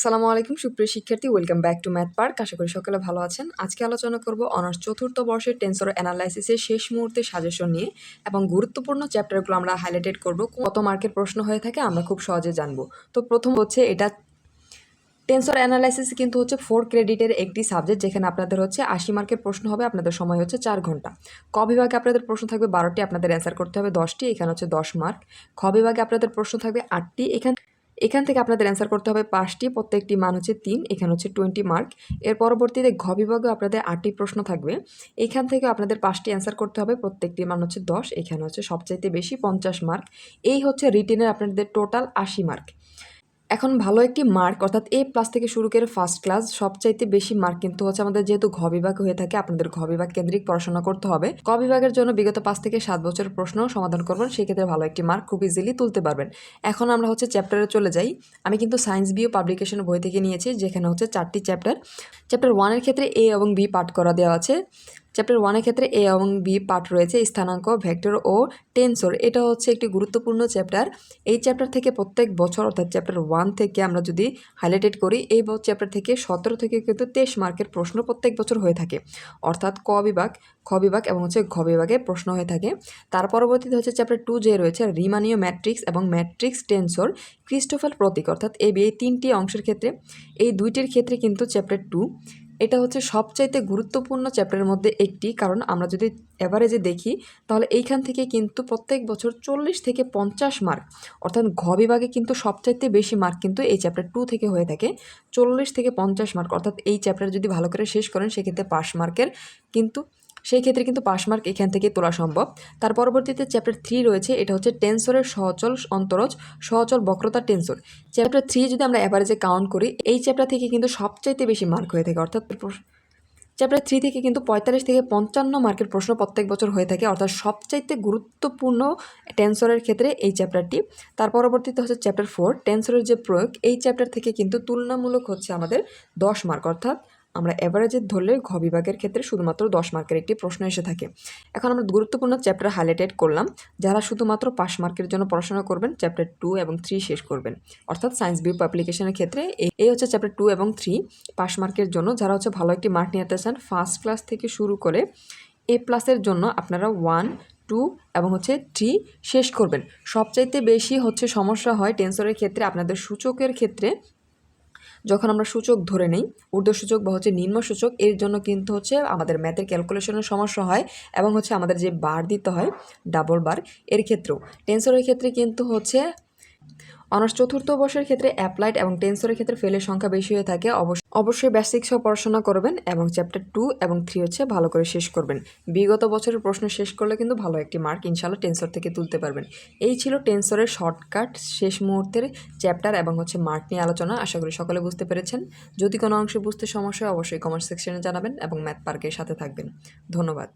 আসসালামু আলাইকুম, সুপ্রিয় শিক্ষার্থী welcome back to math park আশা করি সকলে ভালো আছেন। আজকে আলোচনা করব অনার্স চতুর্থ বর্ষের টেন্সর অ্যানালাইসিসের শেষ মুহূর্তে সাজেশন নিয়ে এবং গুরুত্বপূর্ণ চ্যাপ্টারগুলো আমরা হাইলাইটেড করব, কত মার্কের প্রশ্ন হয়ে থাকে আমরা খুব সহজে জানব। তো প্রথম হচ্ছে এটা টেন্সর অ্যানালাইসিস কিন্তু হচ্ছে ফোর ক্রেডিটের একটি সাবজেক্ট যেখানে আপনাদের হচ্ছে আশি মার্কের প্রশ্ন হবে, আপনাদের সময় হচ্ছে চার ঘণ্টা। ক বিভাগে আপনাদের প্রশ্ন থাকবে বারোটি, আপনাদের অ্যান্সার করতে হবে দশটি, এখানে হচ্ছে দশ মার্ক। খ বিভাগে আপনাদের প্রশ্ন থাকবে আটটি, এখান এখান থেকে আপনাদের অ্যান্সার করতে হবে পাঁচটি, প্রত্যেকটি মান হচ্ছে তিন, এখানে হচ্ছে টোয়েন্টি মার্ক এর পরবর্তীতে ঘ বিভাগে আপনাদের আটটি প্রশ্ন থাকবে। এখান থেকে আপনাদের পাঁচটি অ্যান্সার করতে হবে প্রত্যেকটি মান হচ্ছে দশ, এখানে হচ্ছে সবচাইতে বেশি পঞ্চাশ মার্ক এই হচ্ছে রিটেনের আপনাদের টোটাল আশি মার্ক এখন ভালো একটি মার্ক অর্থাৎ এ প্লাস থেকে শুরু করে ফার্স্ট ক্লাস সবচাইতে বেশি মার্ক কিন্তু হচ্ছে আমাদের যেহেতু ঘ বিভাগ হয়ে থাকে, আপনাদের ঘ বিভাগ কেন্দ্রিক পড়াশোনা করতে হবে। ক বিভাগের জন্য বিগত পাঁচ থেকে সাত বছরের প্রশ্ন সমাধান করবেন, সেক্ষেত্রে ভালো একটি মার্ক খুব ইজিলি তুলতে পারবেন। এখন আমরা হচ্ছে চ্যাপ্টারে চলে যাই। আমি কিন্তু সায়েন্স বিও পাবলিকেশন বই থেকে নিয়েছি, যেখানে হচ্ছে চারটি চ্যাপ্টার চ্যাপ্টার ওয়ানের ক্ষেত্রে এ এবং বি পাঠ করা দেওয়া আছে। চ্যাপ্টার ওয়ানের ক্ষেত্রে এ এবং বি পার্ট রয়েছে, স্থানাঙ্ক ভেক্টর ও টেন্সর এটা হচ্ছে একটি গুরুত্বপূর্ণ চ্যাপ্টার এই চ্যাপ্টার থেকে প্রত্যেক বছর, অর্থাৎ চ্যাপ্টার ওয়ান থেকে আমরা যদি হাইলাইটেড করি, এই চ্যাপ্টার থেকে সতেরো থেকে কিন্তু তেইশ মার্কের প্রশ্ন প্রত্যেক বছর হয়ে থাকে। অর্থাৎ ক বিভাগ, খ বিভাগ এবং হচ্ছে ঘ বিভাগে প্রশ্ন হয়ে থাকে। তার পরবর্তীতে হচ্ছে চ্যাপ্টার টু যে রয়েছে, রিমানীয় ম্যাট্রিক্স এবং ম্যাট্রিক্স টেন্সর ক্রিস্টোফাল প্রতীক। অর্থাৎ এই এই তিনটি অংশের ক্ষেত্রে। এই দুইটির ক্ষেত্রে কিন্তু চ্যাপ্টার টু এটা হচ্ছে সবচাইতে গুরুত্বপূর্ণ চ্যাপ্টারের মধ্যে একটি, কারণ আমরা যদি অ্যাভারেজে দেখি, তাহলে এইখান থেকে কিন্তু প্রত্যেক বছর চল্লিশ থেকে পঞ্চাশ মার্ক অর্থাৎ ঘ বিভাগে কিন্তু সবচাইতে বেশি মার্ক কিন্তু এই চ্যাপ্টার টু থেকে হয়ে থাকে। চল্লিশ থেকে পঞ্চাশ মার্ক অর্থাৎ এই চ্যাপ্টার যদি ভালো করে শেষ করেন, সেক্ষেত্রে পাশ মার্কের কিন্তু সেই ক্ষেত্রে কিন্তু পাস মার্ক এখান থেকে তোলা সম্ভব। তার পরবর্তীতে চ্যাপ্টার থ্রি রয়েছে, এটা হচ্ছে টেন্সরের সহচল অন্তরজ সহচল বক্রতা টেন্সর। চ্যাপ্টার থ্রি যদি আমরা অ্যাভারেজে কাউন্ট করি, এই চ্যাপ্টার থেকে কিন্তু সবচাইতে বেশি মার্ক হয়ে থাকে, অর্থাৎ চ্যাপ্টার থ্রি থেকে কিন্তু পঁয়তাল্লিশ থেকে পঞ্চান্ন মার্কের প্রশ্ন প্রত্যেক বছর হয়ে থাকে, অর্থাৎ সবচাইতে গুরুত্বপূর্ণ টেন্সরের ক্ষেত্রে এই চ্যাপ্টারটি তার পরবর্তীতে হচ্ছে চ্যাপ্টার ফোর টেন্সরের যে প্রয়োগ, এই চ্যাপ্টার থেকে কিন্তু তুলনামূলক হচ্ছে আমাদের দশ মার্ক অর্থাৎ আমরা অ্যাভারেজে ধরলে ঘ বিভাগের ক্ষেত্রে শুধুমাত্র দশ মার্কের একটি প্রশ্ন এসে থাকে। এখন আমরা গুরুত্বপূর্ণ চ্যাপ্টার হাইলাইটেড করলাম, যারা শুধুমাত্র পাস মার্কের জন্য পড়াশোনা করবেন চ্যাপ্টার টু এবং থ্রি শেষ করবেন। অর্থাৎ সায়েন্স বিউ অ্যাপ্লিকেশনের ক্ষেত্রে এই হচ্ছে চ্যাপ্টার টু এবং থ্রি পাস মার্কের জন্য। যারা হচ্ছে ভালো একটি মার্ক নিয়ে চান ফার্স্ট ক্লাস থেকে শুরু করে এ প্লাসের জন্য আপনারা ওয়ান টু এবং হচ্ছে থ্রি শেষ করবেন। সবচাইতে বেশি হচ্ছে সমস্যা হয় টেন্সরের ক্ষেত্রে। আপনাদের সূচকের ক্ষেত্রে যখন আমরা সূচক ধরে নিই ঊর্ধ্ব সূচক বা হচ্ছে নিম্ন সূচক এর জন্য কিন্তু হচ্ছে আমাদের ম্যাথের ক্যালকুলেশনের সমস্যা হয় এবং হচ্ছে আমাদের যে বার দিতে হয় ডাবল বার, এর ক্ষেত্রেও। টেন্সরের ক্ষেত্রে কিন্তু হচ্ছে অনার্স চতুর্থ বর্ষের ক্ষেত্রে অ্যাপ্লাইড এবং টেন্সরের ক্ষেত্রে ফেলের সংখ্যা বেশি হয়ে থাকে। অবশ্যই বেসিক সহ পড়াশোনা করবেন এবং চ্যাপ্টার টু এবং থ্রি হচ্ছে ভালো করে শেষ করবেন। বিগত বছরের প্রশ্ন শেষ করলে কিন্তু ভালো একটি মার্ক ইনশাল্লাহ টেন্সর থেকে তুলতে পারবেন। এই ছিল টেন্সরের শর্টকাট শেষ মুহূর্তের চ্যাপ্টার এবং হচ্ছে মার্ক নিয়ে আলোচনা। আশা করি সকলে বুঝতে পেরেছেন। যদি কোনো অংশে বুঝতে সমস্যা অবশ্যই কমেন্ট সেকশনে জানাবেন এবং ম্যাথ পার্কের সাথে থাকবেন। ধন্যবাদ।